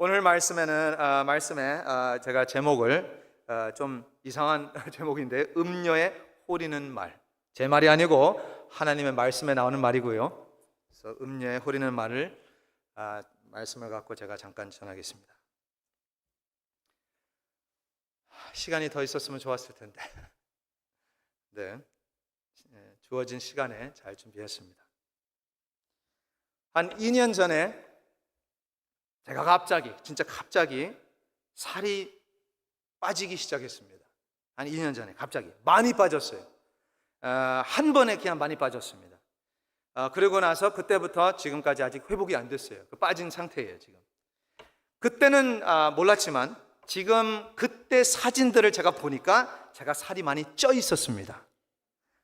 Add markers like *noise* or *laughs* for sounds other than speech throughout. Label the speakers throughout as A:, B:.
A: 오늘 말씀에는 어, 말씀에 어, 제가 제목을 어, 좀 이상한 *laughs* 제목인데 음녀의 홀리는 말. 제 말이 아니고 하나님의 말씀에 나오는 말이고요. 그래서 음녀의 홀리는 말을 어, 말씀을 갖고 제가 잠깐 전하겠습니다. 시간이 더 있었으면 좋았을 텐데. *laughs* 네. 예, 주어진 시간에 잘 준비했습니다. 한 2년 전에 제가 갑자기, 진짜 갑자기 살이 빠지기 시작했습니다. 한 2년 전에 갑자기 많이 빠졌어요. 어, 한 번에 그냥 많이 빠졌습니다. 어, 그리고 나서 그때부터 지금까지 아직 회복이 안 됐어요. 그 빠진 상태예요, 지금. 그때는 아, 몰랐지만 지금 그때 사진들을 제가 보니까 제가 살이 많이 쪄 있었습니다.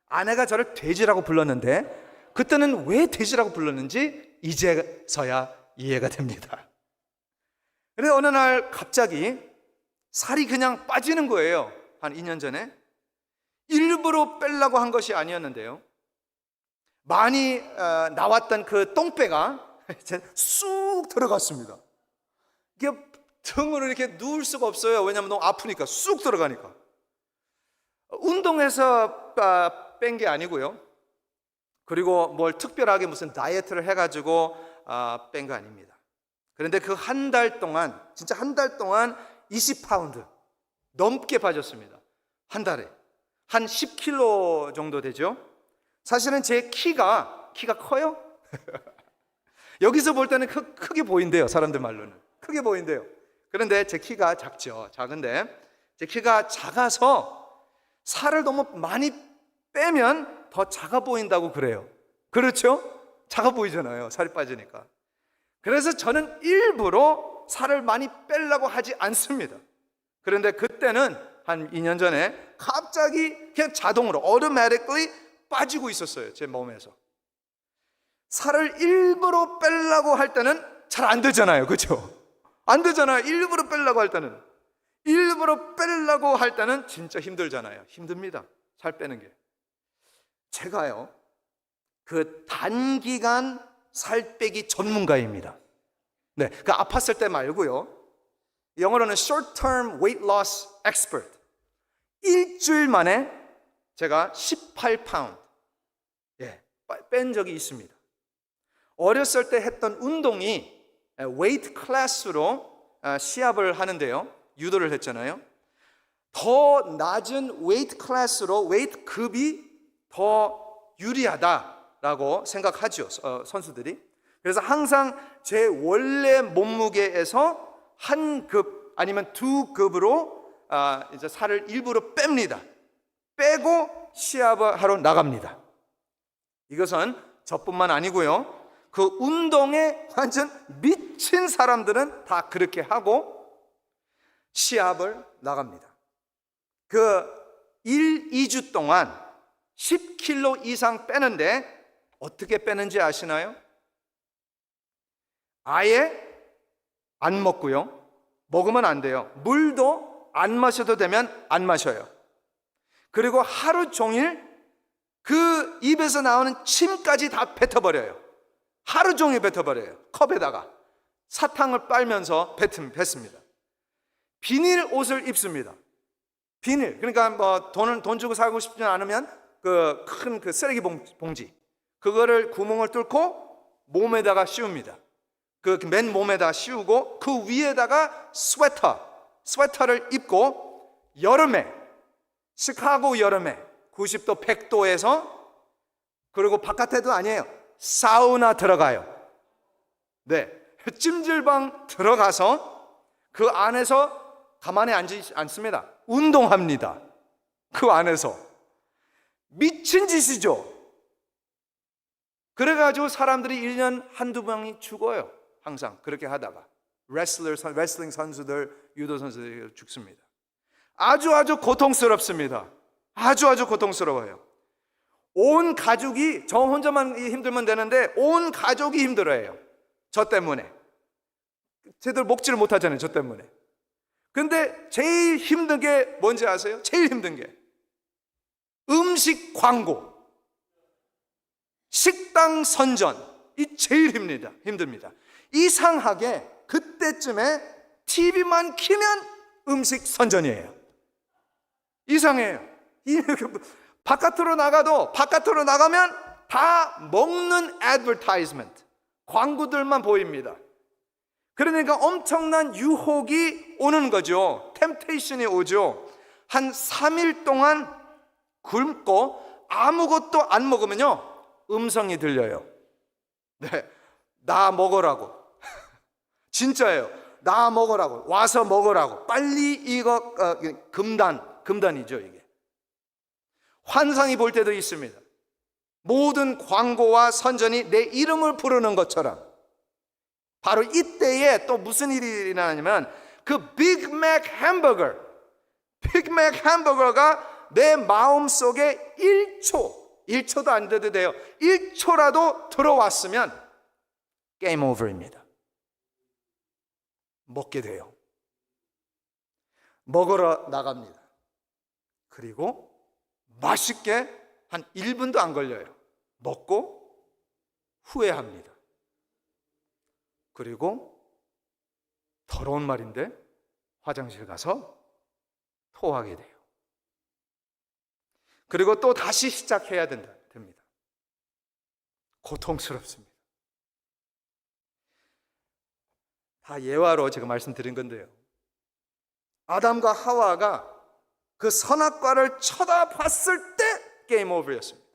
A: 아내가 저를 돼지라고 불렀는데 그때는 왜 돼지라고 불렀는지 이제서야 이해가 됩니다. 그래서 어느 날 갑자기 살이 그냥 빠지는 거예요. 한 2년 전에. 일부러 빼려고 한 것이 아니었는데요. 많이 어, 나왔던 그 똥배가 *laughs* 쑥 들어갔습니다. 이게 등으로 이렇게 누울 수가 없어요. 왜냐하면 너무 아프니까 쑥 들어가니까. 운동해서 아, 뺀게 아니고요. 그리고 뭘 특별하게 무슨 다이어트를 해가지고 아, 뺀거 아닙니다. 그런데 그 한 달 동안, 진짜 한 달 동안 20파운드 넘게 빠졌습니다. 한 달에. 한 10kg 정도 되죠? 사실은 제 키가, 키가 커요? *laughs* 여기서 볼 때는 크, 크게 보인대요. 사람들 말로는. 크게 보인대요. 그런데 제 키가 작죠. 작은데. 제 키가 작아서 살을 너무 많이 빼면 더 작아 보인다고 그래요. 그렇죠? 작아 보이잖아요. 살이 빠지니까. 그래서 저는 일부러 살을 많이 빼려고 하지 않습니다. 그런데 그때는 한 2년 전에 갑자기 그냥 자동으로 automatically 빠지고 있었어요. 제 몸에서. 살을 일부러 빼려고 할 때는 잘 안 되잖아요. 그렇죠? 안 되잖아요. 일부러 빼려고 할 때는 일부러 빼려고 할 때는 진짜 힘들잖아요. 힘듭니다. 살 빼는 게. 제가요. 그 단기간 살 빼기 전문가입니다. 네, 그 아팠을 때 말고요. 영어로는 short term weight loss expert. 일주일 만에 제가 18파운드 예, 뺀 적이 있습니다. 어렸을 때 했던 운동이 웨이트 클래스로 아, 시합을 하는데요. 유도를 했잖아요. 더 낮은 웨이트 클래스로 웨이트 급이 더 유리하다. 라고 생각하지요, 어, 선수들이. 그래서 항상 제 원래 몸무게에서 한 급 아니면 두 급으로 아, 이제 살을 일부러 뺍니다. 빼고 시합하러 나갑니다. 이것은 저뿐만 아니고요. 그 운동에 완전 미친 사람들은 다 그렇게 하고 시합을 나갑니다. 그 1, 2주 동안 10kg 이상 빼는데 어떻게 빼는지 아시나요? 아예 안 먹고요. 먹으면 안 돼요. 물도 안 마셔도 되면 안 마셔요. 그리고 하루 종일 그 입에서 나오는 침까지 다 뱉어버려요. 하루 종일 뱉어버려요. 컵에다가 사탕을 빨면서 뱉음, 뱉습니다. 비닐 옷을 입습니다. 비닐. 그러니까 뭐 돈은 돈 주고 사고 싶지 않으면 그 큰그 그 쓰레기 봉지. 그거를 구멍을 뚫고 몸에다가 씌웁니다. 그 맨 몸에다 씌우고 그 위에다가 스웨터, 스웨터를 입고 여름에 시카고 여름에 90도 100도에서 그리고 바깥에도 아니에요. 사우나 들어가요. 네. 찜질방 들어가서 그 안에서 가만히 앉지 않습니다. 운동합니다. 그 안에서. 미친 짓이죠. 그래가지고 사람들이 1년 한두 명이 죽어요. 항상 그렇게 하다가. 레슬링 선수들, 유도 선수들 죽습니다. 아주 아주 고통스럽습니다. 아주 아주 고통스러워요. 온 가족이 저 혼자만 힘들면 되는데 온 가족이 힘들어해요. 저 때문에. 제대로 먹지를 못하잖아요. 저 때문에. 근데 제일 힘든 게 뭔지 아세요? 제일 힘든 게 음식 광고. 식당 선전 이 제일 힘듭니다. 힘듭니다. 이상하게 그때쯤에 TV만 키면 음식 선전이에요. 이상해요. *laughs* 그 바깥으로 나가도 바깥으로 나가면 다 먹는 advertisement 광고들만 보입니다. 그러니까 엄청난 유혹이 오는 거죠. 템테이션이 오죠. 한 3일 동안 굶고 아무것도 안 먹으면요. 음성이 들려요. 네. 나 먹으라고. *laughs* 진짜예요. 나 먹으라고. 와서 먹으라고. 빨리 이거 어, 금단, 금단이죠, 이게. 환상이 볼 때도 있습니다. 모든 광고와 선전이 내 이름을 부르는 것처럼 바로 이때에 또 무슨 일이 일어나냐면 그 빅맥 햄버거 빅맥 햄버거가 내 마음 속에 1초 1초도 안 돼도 돼요. 1초라도 들어왔으면 게임 오버입니다. 먹게 돼요. 먹으러 나갑니다. 그리고 맛있게 한 1분도 안 걸려요. 먹고 후회합니다. 그리고 더러운 말인데 화장실 가서 토하게 돼요. 그리고 또 다시 시작해야 된다, 됩니다. 고통스럽습니다. 다 예화로 제가 말씀드린 건데요. 아담과 하와가 그 선악과를 쳐다봤을 때 게임 오버였습니다.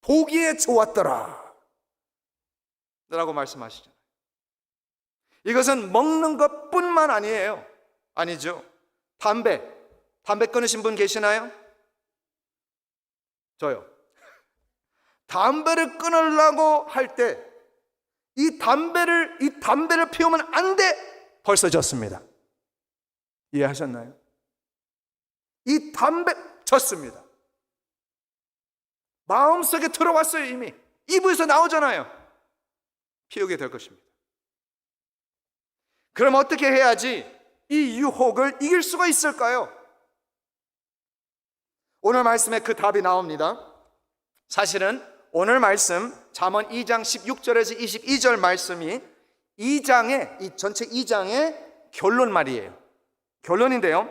A: 보기에 좋았더라. 라고 말씀하시잖 이것은 먹는 것 뿐만 아니에요. 아니죠. 담배. 담배 끊으신 분 계시나요? 저요. 담배를 끊으려고 할 때 이 담배를 이 담배를 피우면 안 돼. 벌써 졌습니다. 이해하셨나요? 이 담배 졌습니다. 마음속에 들어왔어요, 이미. 이에서 나오잖아요. 피우게 될 것입니다. 그럼 어떻게 해야지 이 유혹을 이길 수가 있을까요? 오늘 말씀에 그 답이 나옵니다. 사실은 오늘 말씀 잠언 2장 16절에서 22절 말씀이 2장의 이 전체 2장의 결론 말이에요. 결론인데요.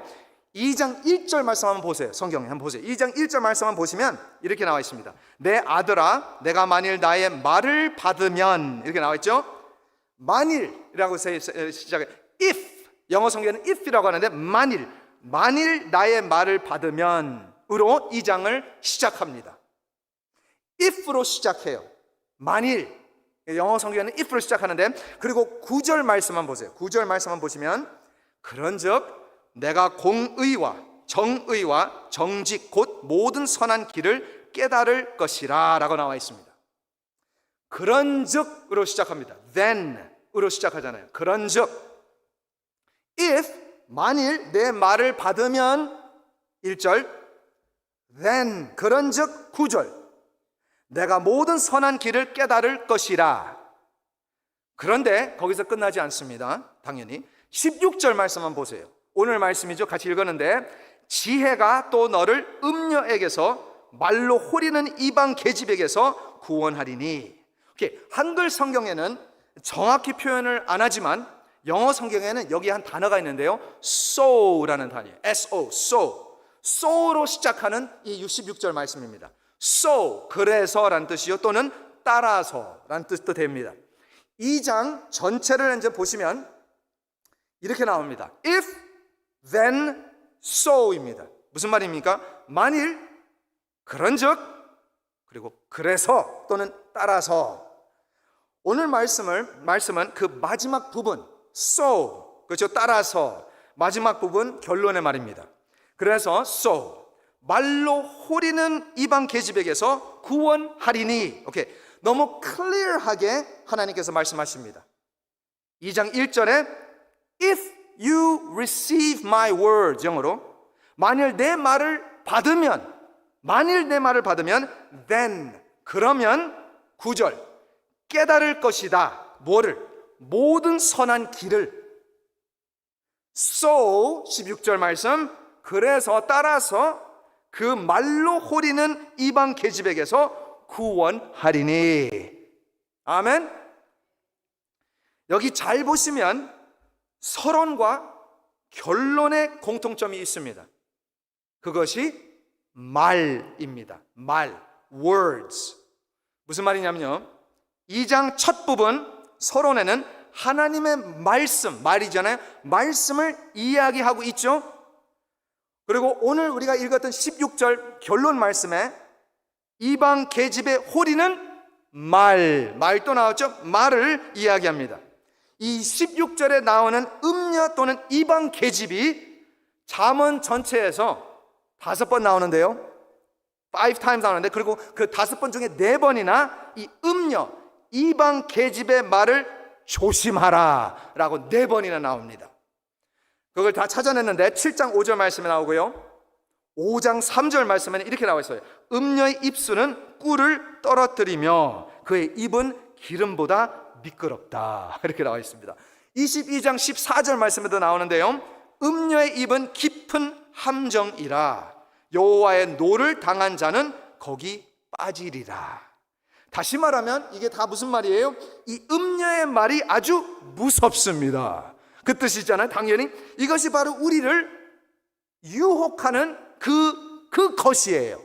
A: 2장 1절 말씀 한번 보세요. 성경에 한번 보세요. 2장 1절 말씀 한번 보시면 이렇게 나와 있습니다. 내 아들아, 내가 만일 나의 말을 받으면 이렇게 나와 있죠. 만일이라고 시작해. If 영어 성경에는 if이라고 하는데 만일 만일 나의 말을 받으면 으로 이장을 시작합니다. if로 시작해요. 만일 영어 성경에는 if로 시작하는데 그리고 9절 말씀만 보세요. 9절 말씀만 보시면 그런즉 내가 공의와 정의와 정직 곧 모든 선한 길을 깨달을 것이라라고 나와 있습니다. 그런즉으로 시작합니다. then으로 시작하잖아요. 그런즉 if 만일 내 말을 받으면 1절 then 그런즉 구절 내가 모든 선한 길을 깨달을 것이라. 그런데 거기서 끝나지 않습니다. 당연히 16절 말씀만 보세요. 오늘 말씀이죠. 같이 읽었는데 지혜가 또 너를 음녀에게서 말로 홀리는 이방 계집에게서 구원하리니. 이렇게 한글 성경에는 정확히 표현을 안 하지만 영어 성경에는 여기 한 단어가 있는데요. so라는 단어예요. S O so. so로 시작하는 이 66절 말씀입니다. so 그래서란 뜻이요 또는 따라서란 뜻도 됩니다. 이 장 전체를 이제 보시면 이렇게 나옵니다. if then so입니다. 무슨 말입니까? 만일 그런즉 그리고 그래서 또는 따라서 오늘 말씀을 말씀은 그 마지막 부분 so 그렇죠 따라서 마지막 부분 결론의 말입니다. 그래서 so 말로 홀리는 이방 계집에게서 구원하리니 오케이 너무 클리어하게 하나님께서 말씀하십니다. 2장 1절에 if you receive my words 영어로 만일 내 말을 받으면 만일 내 말을 받으면 then 그러면 9절 깨달을 것이다. 뭐를? 모든 선한 길을 so 16절 말씀 그래서 따라서 그 말로 호리는 이방 계집에게서 구원하리니 아멘 여기 잘 보시면 서론과 결론의 공통점이 있습니다 그것이 말입니다 말, words 무슨 말이냐면요 2장 첫 부분 서론에는 하나님의 말씀, 말이잖아요. 말씀을 이야기하고 있죠. 그리고 오늘 우리가 읽었던 16절 결론 말씀에 이방 계집의 호리는 말, 말도 나왔죠? 말을 이야기합니다. 이 16절에 나오는 음녀 또는 이방 계집이 잠언 전체에서 다섯 번 나오는데요. five times 나오는데 그리고 그 다섯 번 중에 네 번이나 이 음녀 이방 계집의 말을 조심하라라고 네 번이나 나옵니다. 그걸 다 찾아냈는데 7장 5절 말씀에 나오고요. 5장 3절 말씀에 는 이렇게 나와 있어요. 음녀의 입술은 꿀을 떨어뜨리며 그의 입은 기름보다 미끄럽다. *laughs* 이렇게 나와 있습니다. 22장 14절 말씀에도 나오는데요. 음녀의 입은 깊은 함정이라 여호와의 노를 당한 자는 거기 빠지리라. 다시 말하면 이게 다 무슨 말이에요? 이 음녀의 말이 아주 무섭습니다. 그 뜻이잖아요. 당연히 이것이 바로 우리를 유혹하는 그, 그 것이에요.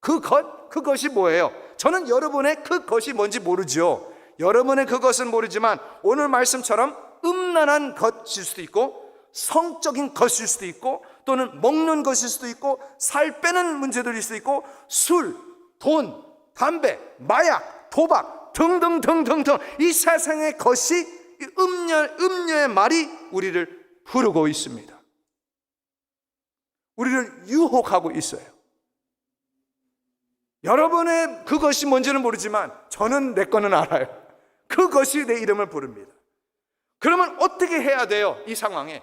A: 그 것, 그것이 뭐예요? 저는 여러분의 그 것이 뭔지 모르죠. 여러분의 그것은 모르지만 오늘 말씀처럼 음란한 것일 수도 있고 성적인 것일 수도 있고 또는 먹는 것일 수도 있고 살 빼는 문제들일 수도 있고 술, 돈, 담배, 마약, 도박 등등등등등 이 세상의 것이 음녀, 음녀의 말이 우리를 부르고 있습니다. 우리를 유혹하고 있어요. 여러분의 그것이 뭔지는 모르지만 저는 내 거는 알아요. 그것이 내 이름을 부릅니다. 그러면 어떻게 해야 돼요? 이 상황에.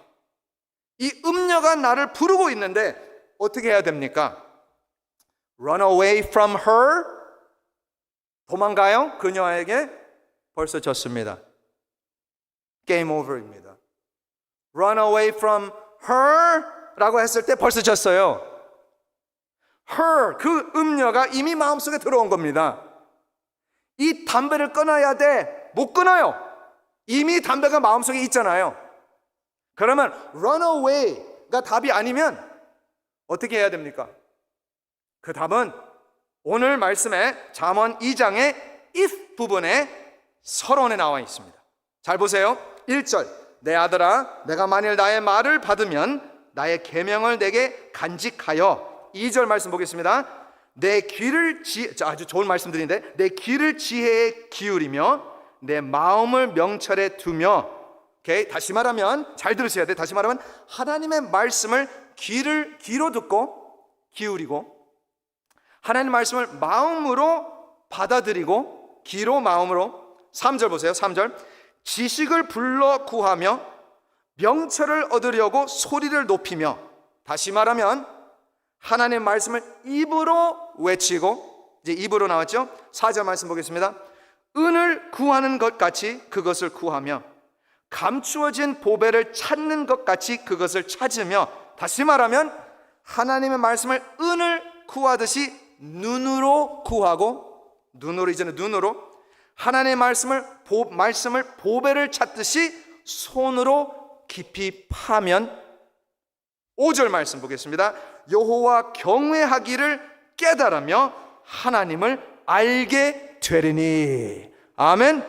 A: 이 음녀가 나를 부르고 있는데 어떻게 해야 됩니까? Run away from her. 도망가요? 그녀에게 벌써 졌습니다. 게임 오버입니다. run away from her 라고 했을 때 벌써 졌어요. her, 그 음녀가 이미 마음속에 들어온 겁니다. 이 담배를 끊어야 돼. 못 끊어요. 이미 담배가 마음속에 있잖아요. 그러면 run away가 답이 아니면 어떻게 해야 됩니까? 그 답은 오늘 말씀에 잠언 2장의 if 부분에 서론에 나와 있습니다. 잘 보세요. 1절 내 아들아 내가 만일 나의 말을 받으면 나의 계명을 내게 간직하여 2절 말씀 보겠습니다. 내 귀를 지 아주 좋은 말씀드린데 내 귀를 지혜에 기울이며 내 마음을 명철에 두며 오케이 다시 말하면 잘 들으셔야 돼. 다시 말하면 하나님의 말씀을 귀를 귀로 듣고 기울이고 하나님 말씀을 마음으로 받아들이고 귀로 마음으로 3절 보세요. 3절. 지식을 불러 구하며 명철을 얻으려고 소리를 높이며 다시 말하면 하나님의 말씀을 입으로 외치고 이제 입으로 나왔죠. 사절 말씀 보겠습니다. 은을 구하는 것 같이 그것을 구하며 감추어진 보배를 찾는 것 같이 그것을 찾으며 다시 말하면 하나님의 말씀을 은을 구하듯이 눈으로 구하고 눈으로 이제는 눈으로 하나님의 말씀을 말씀을 보배를 찾듯이 손으로 깊이 파면 5절 말씀 보겠습니다. 여호와 경외하기를 깨달으며 하나님을 알게 되리니. 아멘.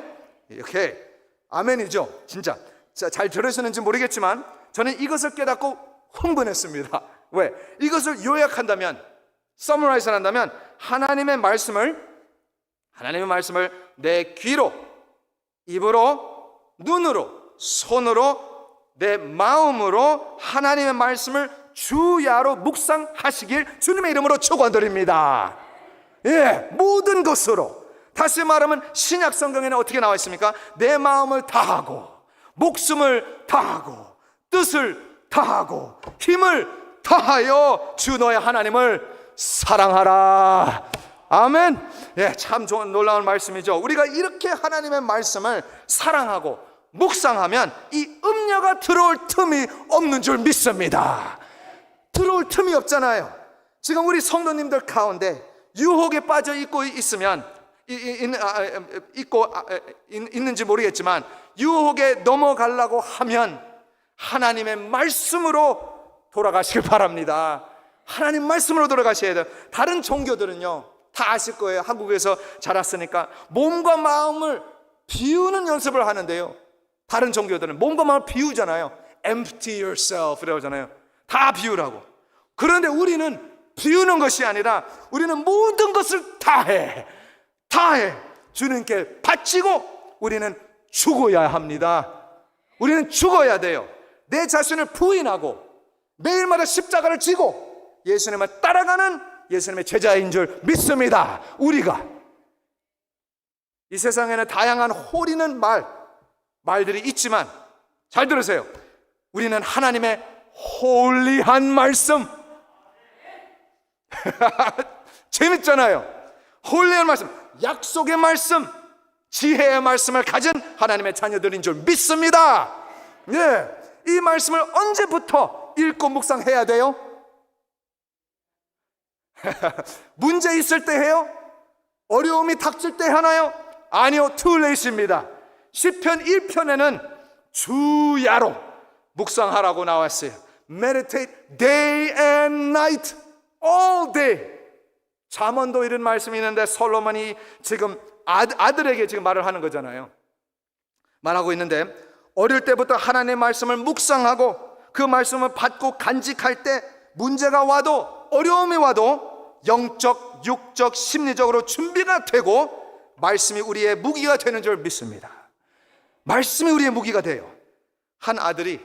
A: 이렇게 아멘이죠. 진짜. 자, 잘 들으셨는지 모르겠지만 저는 이것을 깨닫고 흥분했습니다. 왜? 이것을 요약한다면 서머라이즈 한다면 하나님의 말씀을 하나님의 말씀을 내 귀로 입으로, 눈으로, 손으로, 내 마음으로 하나님의 말씀을 주야로 묵상하시길 주님의 이름으로 축원드립니다. 예, 모든 것으로 다시 말하면 신약 성경에는 어떻게 나와 있습니까? 내 마음을 다하고 목숨을 다하고 뜻을 다하고 힘을 다하여 주 너의 하나님을 사랑하라. 아멘. 예, 참 좋은 놀라운 말씀이죠. 우리가 이렇게 하나님의 말씀을 사랑하고 묵상하면 이 음녀가 들어올 틈이 없는 줄 믿습니다. 들어올 틈이 없잖아요. 지금 우리 성도님들 가운데 유혹에 빠져 있고 있으면 아, 아, 있고 아, 있는지 모르겠지만 유혹에 넘어가려고 하면 하나님의 말씀으로 돌아가시길 바랍니다. 하나님 말씀으로 돌아가셔야 돼요. 다른 종교들은요. 다 아실 거예요. 한국에서 자랐으니까 몸과 마음을 비우는 연습을 하는데요. 다른 종교들은 몸과 마음을 비우잖아요. Empty yourself라고 하잖아요. 다 비우라고. 그런데 우리는 비우는 것이 아니라 우리는 모든 것을 다 해. 다 해. 주님께 바치고 우리는 죽어야 합니다. 우리는 죽어야 돼요. 내 자신을 부인하고 매일마다 십자가를 지고 예수님을 따라가는 예수님의 제자인 줄 믿습니다. 우리가. 이 세상에는 다양한 홀리는 말, 말들이 있지만, 잘 들으세요. 우리는 하나님의 홀리한 말씀. *laughs* 재밌잖아요. 홀리한 말씀, 약속의 말씀, 지혜의 말씀을 가진 하나님의 자녀들인 줄 믿습니다. 예. 이 말씀을 언제부터 읽고 묵상해야 돼요? *laughs* 문제 있을 때 해요? 어려움이 닥칠 때 하나요? 아니요, 투레이스입니다. 1 0편 1편에는 주야로 묵상하라고 나왔어요. Meditate day and night, all day. 잠언도 이런 말씀이 있는데 솔로몬이 지금 아들에게 지금 말을 하는 거잖아요. 말하고 있는데 어릴 때부터 하나님의 말씀을 묵상하고 그 말씀을 받고 간직할 때 문제가 와도 어려움이 와도 영적, 육적, 심리적으로 준비가 되고 말씀이 우리의 무기가 되는 줄 믿습니다. 말씀이 우리의 무기가 돼요. 한 아들이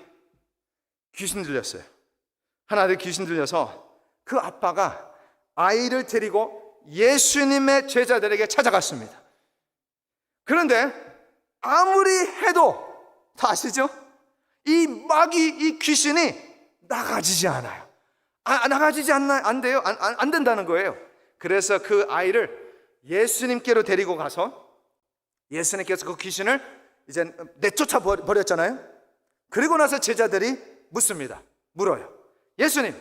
A: 귀신 들렸어요. 한 아들 귀신 들려서 그 아빠가 아이를 데리고 예수님의 제자들에게 찾아갔습니다. 그런데 아무리 해도 다 아시죠? 이 마귀, 이 귀신이 나가지지 않아요. 아, 아, 나가지지 않나 안 돼요. 안, 안, 안 된다는 거예요. 그래서 그 아이를 예수님께로 데리고 가서 예수님께서 그 귀신을 이제 내쫓아 버렸잖아요. 그리고 나서 제자들이 묻습니다. 물어요. 예수님,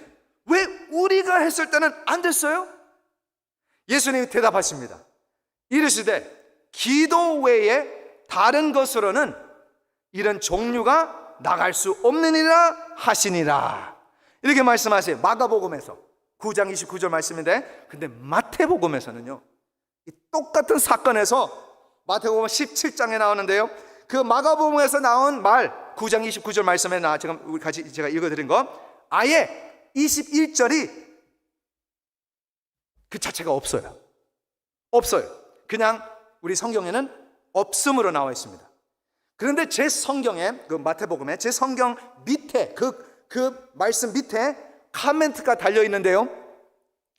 A: 왜 우리가 했을 때는 안 됐어요? 예수님이 대답하십니다. 이르시되 기도 외에 다른 것으로는 이런 종류가 나갈 수 없느니라 하시니라. 이렇게 말씀하세요. 마가복음에서 9장 29절 말씀인데 근데 마태복음에서는요. 똑같은 사건에서 마태복음 17장에 나오는데요. 그 마가복음에서 나온 말 9장 29절 말씀에 나 지금 같이 제가 읽어 드린 거 아예 21절이 그 자체가 없어요. 없어요. 그냥 우리 성경에는 없음으로 나와 있습니다. 그런데 제 성경에 그 마태복음에 제 성경 밑에 그그 말씀 밑에 카멘트가 달려 있는데요.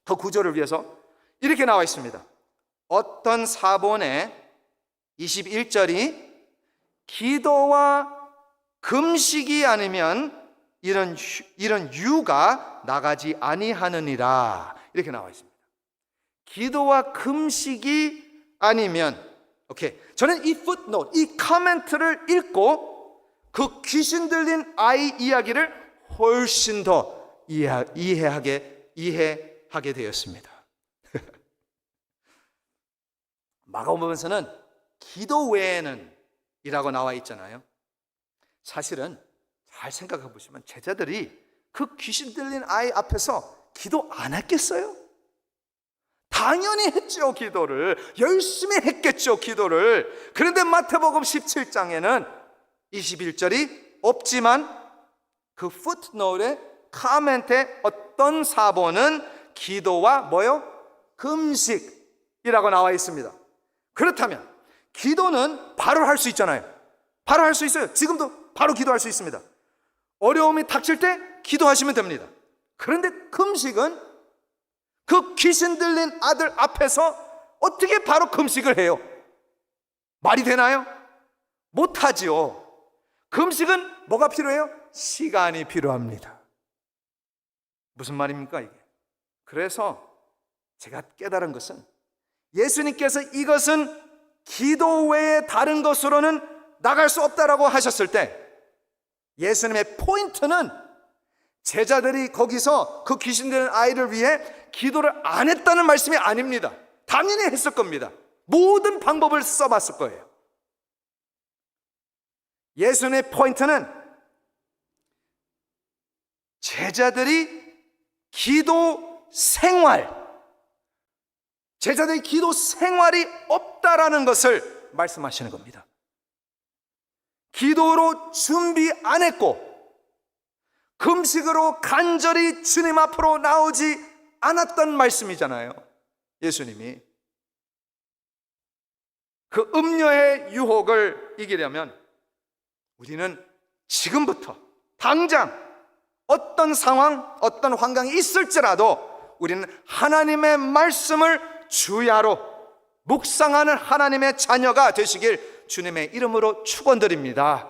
A: 그 구절을 위해서 이렇게 나와 있습니다. 어떤 사본에 21절이 기도와 금식이 아니면 이런 이런 유가 나가지 아니하느니라 이렇게 나와 있습니다. 기도와 금식이 아니면 오케이. 저는 이 f o o 이 커멘트를 읽고 그 귀신 들린 아이 이야기를 훨씬 더 이해하, 이해하게 이해하게 되었습니다. *laughs* 마가복음서는 기도 외에는 이라고 나와 있잖아요. 사실은 잘 생각해 보시면 제자들이 그 귀신 들린 아이 앞에서 기도 안 했겠어요? 당연히 했죠, 기도를. 열심히 했겠죠, 기도를. 그런데 마태복음 17장에는 21절이 없지만 그 footnote의 코멘트의 어떤 사본은 기도와 뭐요? 금식이라고 나와 있습니다. 그렇다면 기도는 바로 할 수 있잖아요. 바로 할 수 있어요. 지금도 바로 기도할 수 있습니다. 어려움이 닥칠 때 기도하시면 됩니다. 그런데 금식은 그 귀신 들린 아들 앞에서 어떻게 바로 금식을 해요? 말이 되나요? 못하지요. 금식은 뭐가 필요해요? 시간이 필요합니다. 무슨 말입니까, 이게? 그래서 제가 깨달은 것은 예수님께서 이것은 기도 외에 다른 것으로는 나갈 수 없다라고 하셨을 때 예수님의 포인트는 제자들이 거기서 그 귀신되는 아이를 위해 기도를 안 했다는 말씀이 아닙니다. 당연히 했을 겁니다. 모든 방법을 써봤을 거예요. 예수님의 포인트는 제자들이 기도 생활, 제자들의 기도 생활이 없다라는 것을 말씀하시는 겁니다. 기도로 준비 안 했고, 금식으로 간절히 주님 앞으로 나오지 않았던 말씀이잖아요. 예수님이. 그 음료의 유혹을 이기려면 우리는 지금부터, 당장, 어떤 상황, 어떤 환경이 있을지라도 우리는 하나님의 말씀을 주야로 묵상하는 하나님의 자녀가 되시길 주님의 이름으로 축원드립니다.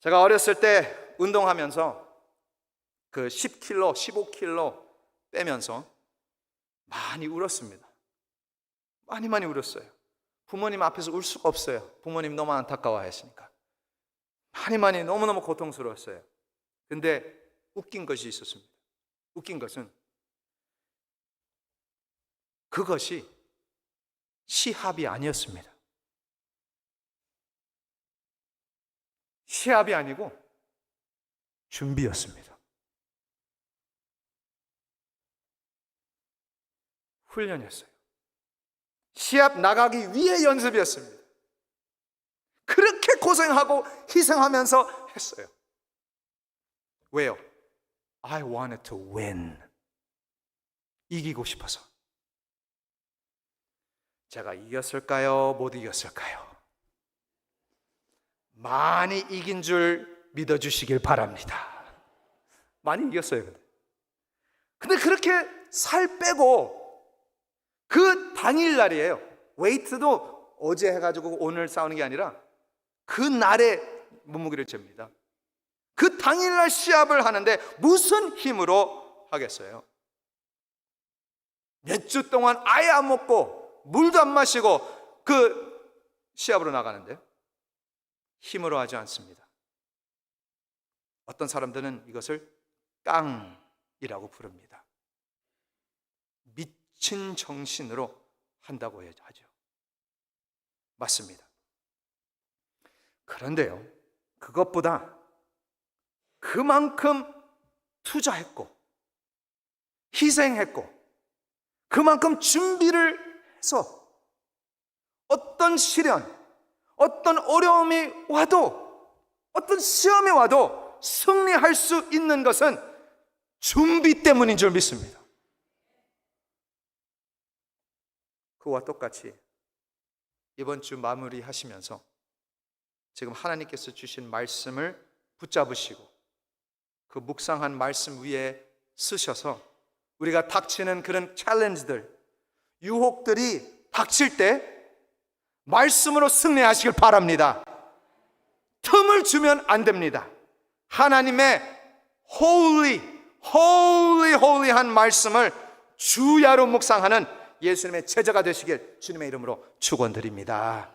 A: 제가 어렸을 때 운동하면서 그 10kg, 15kg 빼면서 많이 울었습니다. 많이 많이 울었어요. 부모님 앞에서 울 수가 없어요. 부모님 너무 안타까워하시니까. 많이 많이 너무너무 고통스러웠어요. 근데 웃긴 것이 있었습니다. 웃긴 것은 그것이 시합이 아니었습니다. 시합이 아니고 준비였습니다. 훈련이었어요. 시합 나가기 위해 연습이었습니다. 그렇게 고생하고 희생하면서 했어요. 왜요? I wanted to win. 이기고 싶어서. 제가 이겼을까요? 못 이겼을까요? 많이 이긴 줄 믿어주시길 바랍니다. 많이 이겼어요. 근데, 근데 그렇게 살 빼고 그 당일 날이에요. 웨이트도 어제 해가지고 오늘 싸우는 게 아니라 그 날에 몸무게를 잽니다. 그 당일날 시합을 하는데 무슨 힘으로 하겠어요? 몇 주 동안 아예 안 먹고 물도 안 마시고 그 시합으로 나가는데 힘으로 하지 않습니다. 어떤 사람들은 이것을 깡이라고 부릅니다. 미친 정신으로 한다고 하죠. 맞습니다. 그런데요, 그것보다 그만큼 투자했고, 희생했고, 그만큼 준비를 해서 어떤 시련, 어떤 어려움이 와도, 어떤 시험이 와도 승리할 수 있는 것은 준비 때문인 줄 믿습니다. 그와 똑같이 이번 주 마무리하시면서 지금 하나님께서 주신 말씀을 붙잡으시고 그 묵상한 말씀 위에 쓰셔서 우리가 닥치는 그런 챌린지들, 유혹들이 닥칠 때 말씀으로 승리하시길 바랍니다. 틈을 주면 안 됩니다. 하나님의 holy, h o 한 말씀을 주야로 묵상하는 예수님의 제자가 되시길 주님의 이름으로 축원드립니다.